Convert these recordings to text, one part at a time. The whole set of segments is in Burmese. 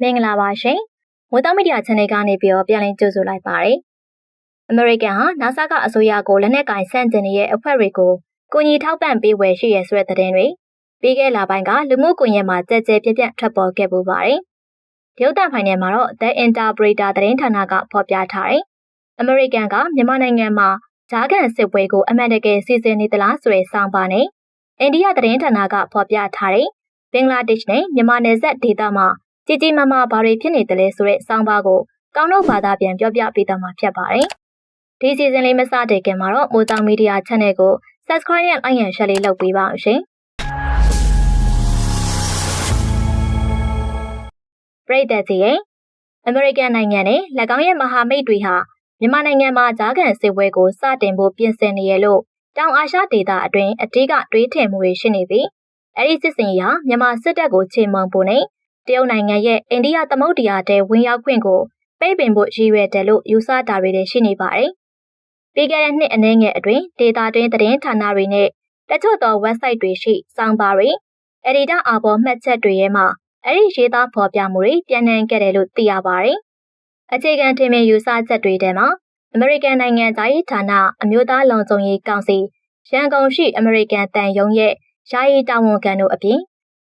မင်္ဂလာပါရှင်။မိုးတောမီဒီယာ channel ကနေပြီးတော့ပြန်လည်ကြိုဆိုလိုက်ပါရစေ။ American ဟာ NASA ကအစိုးရကိုလက်နက်ကင်ဆန့်ကျင်နေတဲ့အဖွဲ့တွေကိုကိုညီထောက်ပံ့ပေးဝယ်ရှိရဆိုတဲ့သတင်းတွေပြီးခဲ့လာပိုင်းကလူမှုကွန်ရက်မှာကြဲကြဲပြန့်ပြန့်ထွက်ပေါ်ခဲ့ပူပါတယ်။ရုပ်သံဖိုင်ထဲမှာတော့ The Interpreter သတင်းဌာနကဖော်ပြထားတယ်။ American ကမြန်မာနိုင်ငံမှာဂျားကန်စစ်ပွဲကိုအမှန်တကယ်စီစဉ်နေသလားဆိုတဲ့စောင်းပါနဲ့အိန္ဒိယသတင်းဌာနကဖော်ပြထားတဲ့ဘင်္ဂလားဒေ့ရှ်နဲ့မြန်မာနယ်စပ်ဒေသမှာ ကြီးကြီးမားမားဘာတွေဖြစ်နေတယ်လဲဆိုတဲ့စောင်းပါကိုကောင်းတော့ဘာသာပြန်ပြောပြပေးသွားမှာဖြစ်ပါတယ်။ဒီစီစဉ်လေးမစတဲ့ခင်မှာတော့မိုးတောင်မီဒီယာ channel ကို subscribe နဲ့ like and share လေးလုပ်ပေးပါအောင်ရှင်။ပရိသတ်ကြီးရဲ့အမေရိကန်နိုင်ငံနဲ့၎င်းရဲ့မဟာမိတ်တွေဟာမြန်မာနိုင်ငံမှာဂျားကန်စစ်ပွဲကိုစတင်ဖို့ပြင်ဆင်နေရလို့တောင်အာရှဒေသအတွင်းအထူးကတွေးထင်မှုတွေရှိနေပြီးအဲ့ဒီစစ်စင်ရာမြန်မာစစ်တပ်ကိုချေမှုန်းဖို့နဲ့ တရုတ်နိုင်ငံရဲ့အိန္ဒိယသမုဒ္ဒရာတဲဝင်ရောက်ခွင့်ကိုပိတ်ပင်ဖို့ရည်ရွယ်တယ်လို့ယူဆတာတွေလည်းရှိနေပါတယ်။ပြီးခဲ့တဲ့နှစ်အနည်းငယ်အတွင်းဒေတာတွင်းသတင်းဌာနတွေနဲ့တချို့သော website တွေရှိစောင်းပါတွေအဒီတာအာဘော်မှတ်ချက်တွေရဲ့မှာအဲ့ဒီရေးသားဖော်ပြမှုတွေပြန်နှံခဲ့တယ်လို့သိရပါတယ်။အခြေခံထင်မြင်ယူဆချက်တွေထဲမှာအမေရိကန်နိုင်ငံသားရေးဌာနအမျိုးသားလုံခြုံရေးကောင်စီရန်ကုန်ရှိအမေရိကန်တန်ယုံရဲ့ယာယီတာဝန်ခံတို့အပြင်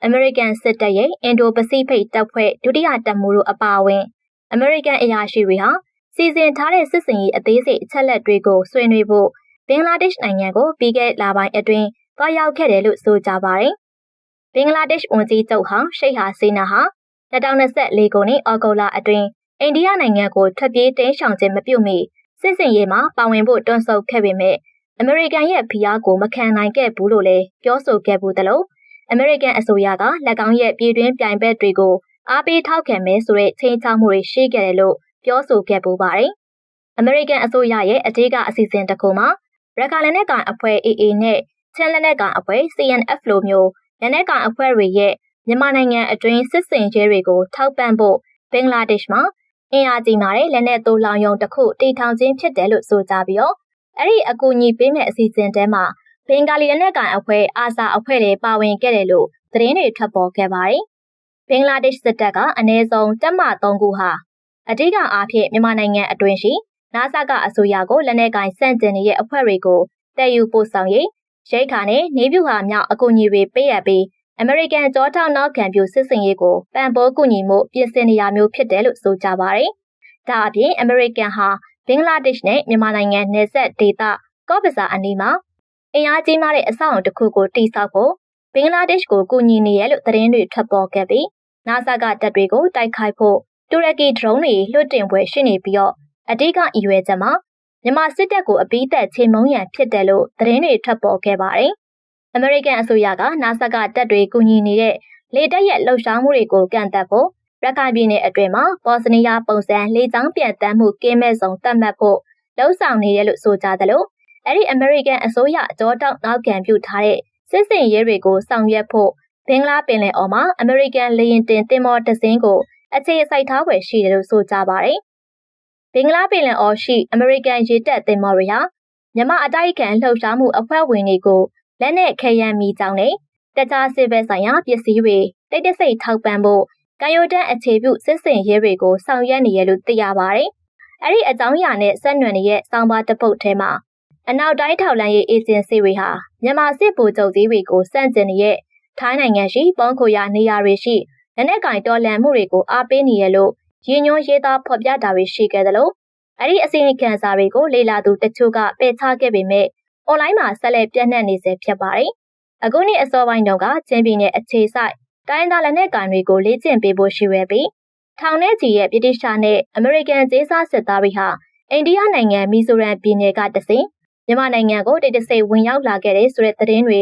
အမေရိကန်စစ်တပ်ရဲ့အင်ဒိုပစိဖိတ်တပ်ဖွဲ့ဒုတိယတပ်မှူးတို့အပါအဝင်အမေရိကန်အရာရှိတွေဟာစီစဉ်ထားတဲ့စစ်စင်ရေးအသေးစိတ်အချက်လက်တွေကိုဆွေးနွေးဖို့ဘင်္ဂလားဒေ့ရှ်နိုင်ငံကိုပြီးခဲ့လပိုင်းအတွင်းသွားရောက်ခဲ့တယ်လို့ဆိုကြပါတယ်။ဘင်္ဂလားဒေ့ရှ်ဝန်ကြီးချုပ်ဟောင်းရှိတ်ဟာစီနာဟာ2024ခုနှစ်ဩဂုတ်လအတွင်းအိန္ဒိယနိုင်ငံကိုထွက်ပြေးတိမ်းရှောင်ခြင်းမပြုမီစစ်စင်ရေးမှာပါဝင်ဖို့တွန်းဆုတ်ခဲ့ပေမဲ့အမေရိကန်ရဲ့ဖိအားကိုမခံနိုင်ခဲ့ဘူးလို့လည်းပြောဆိုခဲ့ဘူးသလို အမေရိကန်အစိုးရက၎င်းရဲ့ပြည်တွင်းပြိုင်ဘက်တွေကိုအားပေးထောက်ခံမယ်ဆိုတဲ့ချိန်ချောက်မှုတွေရှိခဲ့တယ်လို့ပြောဆိုခဲ့ပူပါတယ်။အမေရိကန်အစိုးရရဲ့အထူးကအစီအစဉ်တစ်ခုမှာရခိုင်လက်နက်ကိုင်အဖွဲ့ AA နဲ့ချင်းလက်နက်ကိုင်အဖွဲ့ CNF လိုမျိုးလက်နက်ကိုင်အဖွဲ့တွေရဲ့မြန်မာနိုင်ငံအတွင်းစစ်စင်ရဲတွေကိုထောက်ပံ့ဖို့ဘင်္ဂလားဒေ့ရှ်မှာအင်အားကြီးမာတဲ့လက်နက်သိုးလောင်ယုံတစ်ခုတည်ထောင်ခြင်းဖြစ်တယ်လို့ဆိုကြပြီးတော့အဲ့ဒီအကူအညီပေးမဲ့အစီအစဉ်တဲမှာ ဘင်္ဂါလီလက်နက်ကိုင်အဖွဲ့အာဇာအဖွဲ့တွေပါဝင်ခဲ့တယ်လို့သတင်းတွေထွက်ပေါ်ခဲ့ပါတယ်။ဘင်္ဂလားဒေ့ရှ်စစ်တပ်ကအနည်းဆုံးတပ်မ3ခုဟာအဓိကအားဖြင့်မြန်မာနိုင်ငံအတွင်းရှိနာဆာကအစိုးရကိုလက်နက်ကင်စန့်ကျင်နေတဲ့အဖွဲ့တွေကိုတည်ယူပို့ဆောင်ရေးရိတ်ခါနဲ့နေပြူဟာမြောက်အကူအညီတွေပေးရပြီးအမေရိကန်ကြောထောက်နောက်ခံပြုစစ်စင်ရေးကိုပံ့ပိုးကူညီမှုပြင်ဆင်နေရမျိုးဖြစ်တယ်လို့ဆိုကြပါတယ်။ဒါအပြင်အမေရိကန်ဟာဘင်္ဂလားဒေ့ရှ်နဲ့မြန်မာနိုင်ငံနယ်စပ်ဒေသကော့ဘဇာအနီးမှာ အင်အားကြီးမားတဲ့အဆောက်အုံတစ်ခုကိုတိစောက်ဖို့ဘင်္ဂလားဒေ့ရှ်ကိုကူညီနေရလို့သတင်းတွေထွက်ပေါ်ခဲ့ပြီးနာဆာကတပ်တွေကိုတိုက်ခိုက်ဖို့တူရကီဒရုန်းတွေလွှတ်တင်ပွဲရှိနေပြီးတော့အဓိကအရွယ်ချက်မှာမြန်မာစစ်တပ်ကိုအပိသက်ချိန်မုံရန်ဖြစ်တယ်လို့သတင်းတွေထွက်ပေါ်ခဲ့ပါတယ်။အမေရိကန်အစိုးရကနာဆာကတပ်တွေကူညီနေတဲ့လေတပ်ရဲ့လှုပ်ရှားမှုတွေကိုကန့်သက်ဖို့ရခိုင်ပြည်နယ်အတွင်းမှာဘော့စနီးယားပုံစံလေကြောင်းပြန်တမ်းမှုကင်းမဲ့ဆုံးသတ်မှတ်ဖို့လှုံ့ဆော်နေရလို့ဆိုကြသလို အဲ့ဒီအမေရိကန်အစိုးရအကြောတောက်နောက်ခံပြုထားတဲ့စစ်စင်ရေးတွေကိုဆောင်ရွက်ဖို့ဘင်္ဂလားပင်လယ်အော်မှာအမေရိကန်လေယာဉ်တင်တင်မော်တစင်းကိုအခြေစိုက်ထားွယ်ရှိတယ်လို့ဆိုကြပါတယ်။ဘင်္ဂလားပင်လယ်အော်ရှိအမေရိကန်ရေတပ်တင်မော်တွေဟာမြမအတိုက်ခံလှုပ်ရှားမှုအဖွဲ့ဝင်တွေကိုလက်နက်ခဲယမ်းမိကြောင်းနဲ့တခြားစစ်ဘက်ဆိုင်ရာပစ္စည်းတွေတိတ်တဆိတ်ထောက်ပံ့ဖို့ကံရိုတန်းအခြေပြုစစ်စင်ရဲတွေကိုဆောင်ရွက်နေရလို့သိရပါတယ်။အဲ့ဒီအကြောင်းအရာနဲ့ဆက်နွယ်နေတဲ့စောင်းပါတစ်ပုတ်ထဲမှာ အနောက်တိုင်းထောက်လန်းရေးအေဂျင်စီတွေဟာမြန်မာစစ်ဗိုလ်ချုပ်ကြီးတွေကိုစန့်ကျင်နေတဲ့ထိုင်းနိုင်ငံရှိပေါင်းခိုရာနေရာတွေရှိလက်နက်ကင်တော်လှန်မှုတွေကိုအားပေးနေရလို့ရင်းညွှန်းရေးသားဖော်ပြတာတွေရှိခဲ့သလိုအဲ့ဒီအစီအခံစာတွေကိုလေလာသူတချို့ကပယ်ချခဲ့ပေမဲ့အွန်လိုင်းမှာဆက်လက်ပြန့်နှံ့နေစေဖြစ်ပါတယ်။အခုနှစ်အစောပိုင်းတုန်းကချင်းပြည်နယ်အခြေဆိုင်တိုင်းသားလက်နက်ကန်တွေကိုလေ့ကျင့်ပေးဖို့ရှိရပြီးထောင်ထဲကြီးရဲ့ပြည်တိရှာနဲ့အမေရိကန်ဂျေးစားစစ်သားတွေဟာအိန္ဒိယနိုင်ငံမီဇိုရမ်ပြည်နယ်ကတဆင် မြန်မာနိုင်ငံကိုတိတ်တဆိတ်ဝင်ရောက်လာခဲ့တဲ့ဆိုတဲ့သတင်းတွေ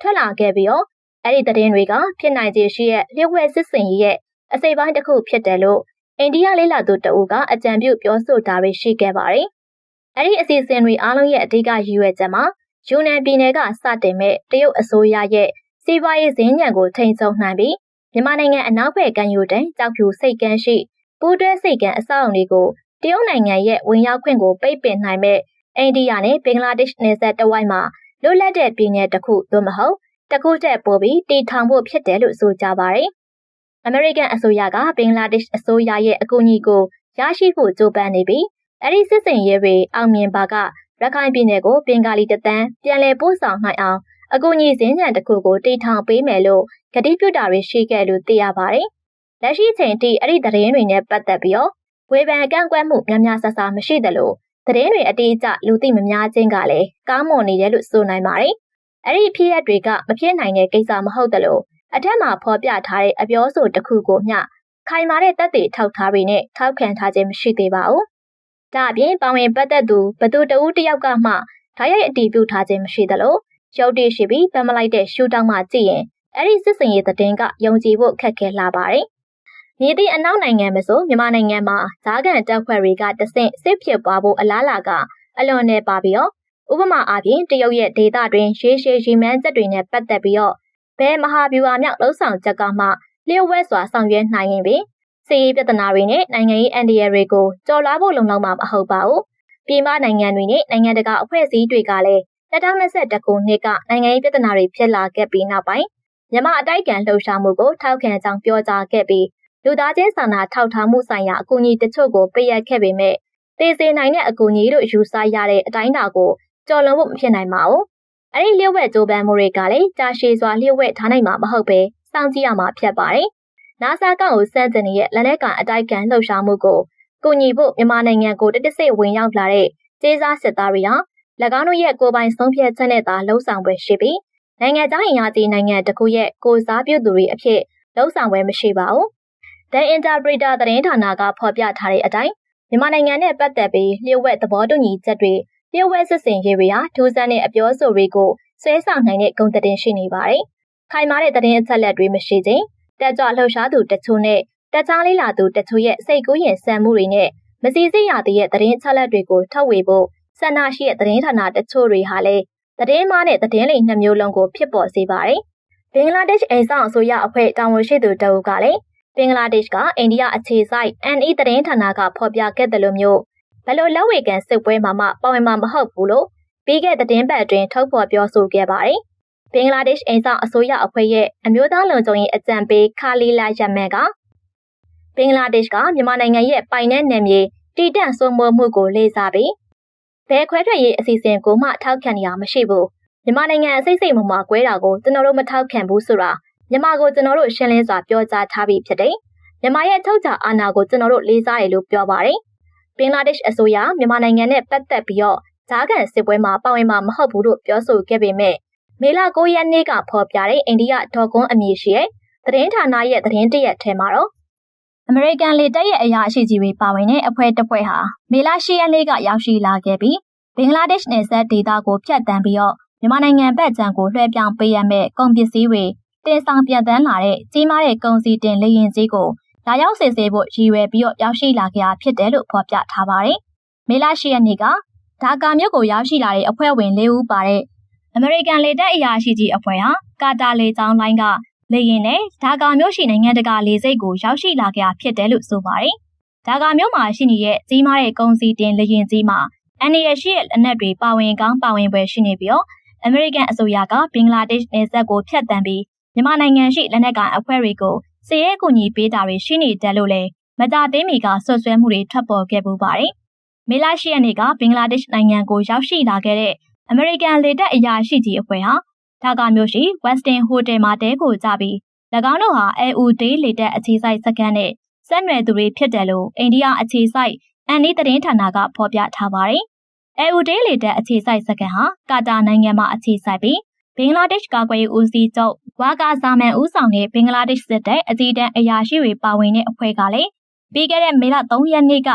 ထွက်လာခဲ့ပြီးတော့အဲ့ဒီသတင်းတွေကဖြစ်နိုင်ခြေရှိရဲ့လျှို့ဝှက်စစ်စင်ရဲ့အစိပ်ပိုင်းတစ်ခုဖြစ်တယ်လို့အိန္ဒိယလေးလာသူတအူကအကြံပြုပြောဆိုတာတွေရှိခဲ့ပါတယ်။အဲ့ဒီအစီအစဉ်တွေအားလုံးရဲ့အဓိကရည်ရွယ်ချက်မှာယူနန်ပြည်နယ်ကစတင်မဲ့တရုတ်အစိုးရရဲ့စီးပွားရေးဈေးညံကိုထိန်းချုပ်နိုင်ပြီးမြန်မာနိုင်ငံအနောက်ဘက်ကမ်းရိုးတန်းကြောက်ဖြူစိတ်ကမ်းရှိပူးတွဲစိတ်ကမ်းအဆောက်အုံတွေကိုတရုတ်နိုင်ငံရဲ့ဝင်ရောက်ခွင့်ကိုပိတ်ပင်နိုင်မဲ့ အိန္ဒိယနဲ့ဘင်္ဂလားဒေ့ရှ်နယ်စပ်တဝိုက်မှာလွတ်လပ်တဲ့ပြည်နယ်တစ်ခုသို့မဟုတ်တစ်ခုတည်းပို့ပြီးတည်ထောင်ဖို့ဖြစ်တယ်လို့ဆိုကြပါတယ် အမေရိကန်အစိုးရကဘင်္ဂလားဒေ့ရှ်အစိုးရရဲ့အကူအညီကိုရရှိဖို့ကြိုးပမ်းနေပြီးအဲ့ဒီစစ်စင်ရေးတွေအောင်မြင်ပါကရခိုင်ပြည်နယ်ကိုဘင်္ဂါလီတသန်းပြန်လည်ပို့ဆောင်နိုင်အောင်အကူအညီစင်းညံတစ်ခုကိုတည်ထောင်ပေးမယ်လို့ကတိပြုတာတွေရှိခဲ့လို့သိရပါတယ်။လက်ရှိချိန်ထိအဲ့ဒီသတင်းတွေနဲ့ပတ်သက်ပြီးတော့ဝေဖန်ကန့်ကွက်မှုများများဆဆမရှိသလို သတင်းတွေအတိအကျလူသိမများခြင်းကလည်းကားမွန်နေတယ်လို့ဆိုနိုင်ပါတယ်။အဲ့ဒီဖြစ်ရပ်တွေကမဖြစ်နိုင်တဲ့ကိစ္စမဟုတ်သလိုအထက်မှာဖော်ပြထားတဲ့အပြောဆိုတစ်ခုကိုမျှခိုင်မာတဲ့တက်တွေထောက်ထားပြီးနဲ့ထောက်ခံထားခြင်းမရှိသေးပါဘူး။ဒါအပြင်ပါဝင်ပတ်သက်သူဘသူတဦးတယောက်ကမှဓာတ်ရိုက်အတည်ပြုထားခြင်းမရှိသလိုရုပ်တည်ရှိပြီးပတ်မလိုက်တဲ့ရှူတောင်းမှကြည့်ရင်အဲ့ဒီစစ်စင်ရေးသတင်းကယုံကြည်ဖို့ခက်ခဲလာပါတယ်။ မြေသည့်အနောက်နိုင်ငံမဆိုမြန်မာနိုင်ငံမှာဇာကန်တပ်ဖွဲ့တွေကတဆင့်စစ်ဖြစ်ပွားဖို့အလားလာကအလွန်နေပါပြီးတော့ဥပမာအားဖြင့်တရုတ်ရဲ့ဒေသတွင်ရေရှည်ရီမန်းချက်တွေနဲ့ပတ်သက်ပြီးတော့ဘယ်မဟာဗျူဟာမြောက်လှုပ်ဆောင်ချက်ကမှလျှို့ဝှက်စွာဆောင်ရွက်နိုင်ရင်ပင်စီးရေးပြဿနာတွေနဲ့နိုင်ငံရေးအန်ဒီရတွေကိုကြော်လွှားဖို့လုံလောက်မှာမဟုတ်ပါဘူး။ပြည်ပနိုင်ငံတွေနဲ့နိုင်ငံတကာအဖွဲ့အစည်းတွေကလည်း2021ခုနှစ်ကနိုင်ငံရေးပြဿနာတွေဖြစ်လာခဲ့ပြီးနောက်ပိုင်းမြန်မာအတိုက်အခံလှုပ်ရှားမှုကိုထောက်ခံကြောင်းပြောကြားခဲ့ပြီး လူသားချင်းစာနာထောက်ထားမှုဆိုင်ရာအကူအညီတချို့ကိုပေးအပ်ခဲ့ပေမဲ့တည်စေနိုင်တဲ့အကူအညီတို့ယူဆရတဲ့အတိုင်းအတာကိုကျော်လွန်ဖို့မဖြစ်နိုင်ပါဘူး။အဲ့ဒီလျှို့ဝှက်ကြိုးပမ်းမှုတွေကလည်းကြာရှည်စွာလျှို့ဝှက်ထားနိုင်မှာမဟုတ်ပဲစောင့်ကြည့်ရမှာဖြစ်ပါတယ်။နာဆာကောင်ကိုစန့်ကျင်ရဲ့လက်နက်ကန်အတိုက်ခံလှုပ်ရှားမှုကိုကူညီဖို့မြန်မာနိုင်ငံကိုတတဆိတ်ဝင်ရောက်လာတဲ့ကျေးစားစစ်သားတွေဟာ၎င်းတို့ရဲ့ကိုယ်ပိုင်ဆုံးဖြတ်ချက်နဲ့သာလှုံ့ဆော်ပွဲရှိပြီးနိုင်ငံသားအင်အားကြီးနိုင်ငံတစ်ခုရဲ့ကိုစားပြုသူတွေအဖြစ်လှုံ့ဆော်ပွဲမရှိပါဘူး။ The Interpreter သတင်းဌာနကဖော်ပြထားတဲ့အတိုင်းမြန်မာနိုင်ငံနဲ့ပတ်သက်ပြီးလျှို့ဝှက်သဘောတူညီချက်တွေလျှို့ဝှက်စစ်စင်ရေးတွေဟာထူးဆန်းတဲ့အပြောဆိုတွေကိုဆွဲဆောင်နိုင်တဲ့ဂုဏ်သတင်းရှိနေပါတယ်။ခိုင်မာတဲ့သတင်းအချက်အလက်တွေမရှိခြင်းတက်ကြွလှုပ်ရှားသူတချို့နဲ့တက်ချားလေးလာသူတချို့ရဲ့စိတ်ကူးရင်ဆန်မှုတွေနဲ့မစီစစ်ရသေးတဲ့သတင်းအချက်အလက်တွေကိုထုတ်ဝေဖို့ဆန္ဒရှိတဲ့သတင်းဌာနတချို့တွေဟာလည်းသတင်းမားနဲ့သတင်းလိမ်နှစ်မျိုးလုံးကိုဖြစ်ပေါ်စေပါတယ်။ဘင်္ဂလားဒေ့ရှ်အိမ်ဆောင်အစိုးရအဖွဲ့တာဝန်ရှိသူတအုပ်ကလည်းဘ င်္ဂလားဒေ့ရှ်ကအိန္ဒိယအခြေစိုက် NE သတင်းဌာနကဖော်ပြခဲ့တယ်လို့မျိုးဘယ်လိုလက်ဝေကန်စစ်ပွဲမှာမှပါဝင်မှာမဟုတ်ဘူးလို့ပြီးခဲ့တဲ့သတင်းပတ်အတွင်းထုတ်ဖော်ပြောဆိုခဲ့ပါတယ်။ဘင်္ဂလားဒေ့ရှ်အိမ်ဆောင်အစိုးရအဖွဲ့ရဲ့အမျိုးသားလုံခြုံရေးအကြံပေးခါလီလာယမန်ကဘင်္ဂလားဒေ့ရှ်ကမြန်မာနိုင်ငံရဲ့ပိုင်နယ်နယ်မြေတည်တံ့စိုးမိုးမှုကိုလေးစားပြီးဘယ်ခွဲထွက်ရေးအစီအစဉ်ကိုမှထောက်ခံရမရှိဘူးမြန်မာနိုင်ငံအစိမ့်စိမ့်မမှာကွဲတာကိုကျွန်တော်တို့မထောက်ခံဘူးဆိုတာ မြန်မာကိုကျွန်တော်တို့ရှင်းလင်းစွာပြောကြားထားပြီးဖြစ်တယ်မြန်မာရဲ့ထုတ်ချအာဏာကိုကျွန်တော်တို့လေးစားတယ်လို့ပြောပါတယ်ဘင်္ဂလားဒေ့ရှ်အစိုးရမြန်မာနိုင်ငံနဲ့ပတ်သက်ပြီးတော့ဂျာကန်စစ်ပွဲမှာပါဝင်မှာမဟုတ်ဘူးလို့ပြောဆိုခဲ့ပေမဲ့မေလ9ရက်နေ့ကဖော်ပြတဲ့အိန္ဒိယဒေါ်ကွန်းအမည်ရှိတဲ့သတင်းဌာနရဲ့သတင်းတရက်ထဲမှာတော့အမေရိကန်လေတပ်ရဲ့အရာရှိကြီးတွေပါဝင်တဲ့အဖွဲ့တစ်ဖွဲ့ဟာမေလ10ရက်နေ့ကရောက်ရှိလာခဲ့ပြီးဘင်္ဂလားဒေ့ရှ်နယ်စပ်ဒေသကိုဖျက်ဆီးပြီးတော့မြန်မာနိုင်ငံဘက်ခြမ်းကိုလွှဲပြောင်းပေးရမယ့်ကုန်ပစ္စည်းတွေ တင်ဆောင်ပြန်တန်းလာတဲ့ကြီးမားတဲ့ကုန်စည်တင်လေယာဉ်ကြီးကိုလာရောက်စစ်ဆေးဖို့ရည်ရွယ်ပြီးတော့ရောက်ရှိလာခဲ့တာဖြစ်တယ်လို့ဖော်ပြထားပါတယ်။မေလ10ရက်နေ့ကဒါကာမြို့ကိုရောက်ရှိလာတဲ့အဖွဲ့ဝင်၄ဦးပါတဲ့အမေရိကန်လေတပ်အရာရှိကြီးအဖွဲ့ဟာကာတာလေကြောင်းလိုင်းကလေယာဉ်နဲ့ဒါကာမြို့ရှိနိုင်ငံတကာလေဆိပ်ကိုရောက်ရှိလာခဲ့တာဖြစ်တယ်လို့ဆိုပါတယ်။ဒါကာမြို့မှာရှိနေတဲ့ကြီးမားတဲ့ကုန်စည်တင်လေယာဉ်ကြီးမှာအန်ဒီရရှိရဲ့လက်နက်တွေပါဝင်ကောင်းပါဝင်ပွဲရှိနေပြီးတော့အမေရိကန်အစိုးရကဘင်္ဂလားဒေ့ရှ်နယ်စပ်ကိုဖျက်ဆီးပြီး မြန်မာနိုင်ငံရှိလက်နက်ကိုင်အဖွဲ့တွေကိုစီးရဲကူညီပေးတာတွေရှိနေတယ်လို့လည်းမကြသေးမီကဆွဆွဲမှုတွေထွက်ပေါ်ခဲ့ပူပါတယ်။မေလ10ရက်နေ့ကဘင်္ဂလားဒေ့ရှ်နိုင်ငံကိုရောက်ရှိလာခဲ့တဲ့အမေရိကန်လေတပ်အရာရှိကြီးအဖွဲ့ဟာဒါကာမြို့ရှိ Westin Hotel မှာတဲကိုကြပြီး၎င်းတို့ဟာ AU Day လေတပ်အခြေစိုက်စခန်းနဲ့ဆက်နွယ်သူတွေဖြစ်တယ်လို့အိန္ဒိယအခြေစိုက်အန်ဒီသတင်းဌာနကဖော်ပြထားပါတယ်။အေဦးဒေးလေတပ်အခြေစိုက်စကန်ဟာကာတာနိုင်ငံမှာအခြေစိုက်ပြီး ဘင်္ဂလားဒေ့ရှ်ကာကွယ်ရေးဦးစီးချုပ်ဝါကာဇာမန်ဦးဆောင်တဲ့ဘင်္ဂလားဒေ့ရှ်စစ်တပ်အကြီးတန်းအရာရှိတွေပါဝင်တဲ့အဖွဲ့ကလည်းပြီးခဲ့တဲ့မေလ3ရက်နေ့က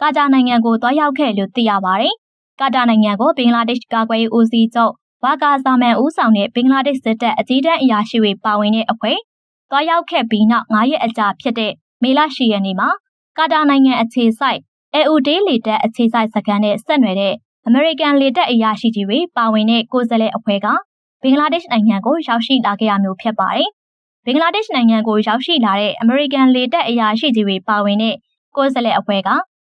ကာတာနိုင်ငံကိုတွားရောက်ခဲ့လို့သိရပါတယ်။ကာတာနိုင်ငံကိုဘင်္ဂလားဒေ့ရှ်ကာကွယ်ရေးဦးစီးချုပ်ဝါကာဇာမန်ဦးဆောင်တဲ့ဘင်္ဂလားဒေ့ရှ်စစ်တပ်အကြီးတန်းအရာရှိတွေပါဝင်တဲ့အဖွဲ့တွားရောက်ခဲ့ပြီးနောက်9ရက်အကြာဖြစ်တဲ့မေလ10ရက်နေ့မှာကာတာနိုင်ငံအခြေစိုက်အေအူဒေးလေတပ်အခြေစိုက်စခန်းနဲ့ဆက်နွယ်တဲ့အမေရိကန်လေတပ်အရာရှိကြီးတွေပါဝင်တဲ့ကိုယ်စားလှယ်အဖွဲ့က ဘင်္ဂလားဒေ့ရှ်နိုင်ငံကိုရောက်ရှိလာခဲ့ရမျိုးဖြစ်ပါတယ်။ဘင်္ဂလားဒေ့ရှ်နိုင်ငံကိုရောက်ရှိလာတဲ့အမေရိကန်လေတပ်အရာရှိကြီးတွေပါဝင်တဲ့ကိုယ်စားလှယ်အဖွဲ့က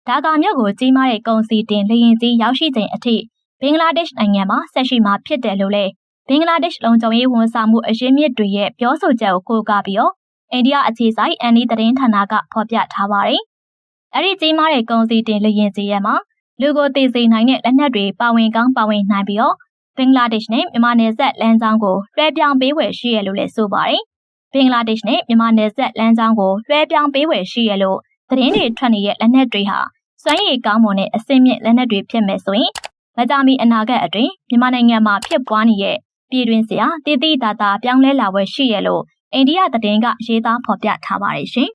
ဒါကာမြို့ကိုကြီးမားတဲ့ကုန်စည်တင်လေယာဉ်ကြီးရောက်ရှိချိန်အထိဘင်္ဂလားဒေ့ရှ်နိုင်ငံမှာဆက်ရှိမှာဖြစ်တယ်လို့လည်းဘင်္ဂလားဒေ့ရှ်လုံခြုံရေးဝန်ဆောင်မှုအရင်းမြစ်တွေရဲ့ပြောဆိုချက်ကိုကိုးကားပြီးတော့အိန္ဒိယအခြေစိုက်အန်ဒီသတင်းဌာနကဖော်ပြထားပါတယ်။အဲ့ဒီကြီးမားတဲ့ကုန်စည်တင်လေရင်စီရဲမှာလူကိုတည်စေနိုင်တဲ့လက်နက်တွေပါဝင်ကောင်းပါဝင်နိုင်ပြီးတော့ ဘင်္ဂလားဒေ့ရှ်နဲ့မြန်မာနယ်စပ်လမ်းကြောင်းကိုလွှဲပြောင်းပေးဝယ်ရှိရလို့လည်းဆိုပါတယ်။ဘင်္ဂလားဒေ့ရှ်နဲ့မြန်မာနယ်စပ်လမ်းကြောင်းကိုလွှဲပြောင်းပေးဝယ်ရှိရလို့သတင်းတွေထွက်နေတဲ့လက်နက်တွေဟာစွမ်းရည်ကောင်းမွန်တဲ့အစင်းမြင့်လက်နက်တွေဖြစ်မယ်ဆိုရင်မကြမီအနာဂတ်အတွင်းမြန်မာနိုင်ငံမှာဖြစ်ပွားနေတဲ့ပြည်တွင်းစရာတည်တည်တာတာပြောင်းလဲလာဝယ်ရှိရလို့အိန္ဒိယသတင်းကရေးသားဖော်ပြထားပါတယ်ရှင်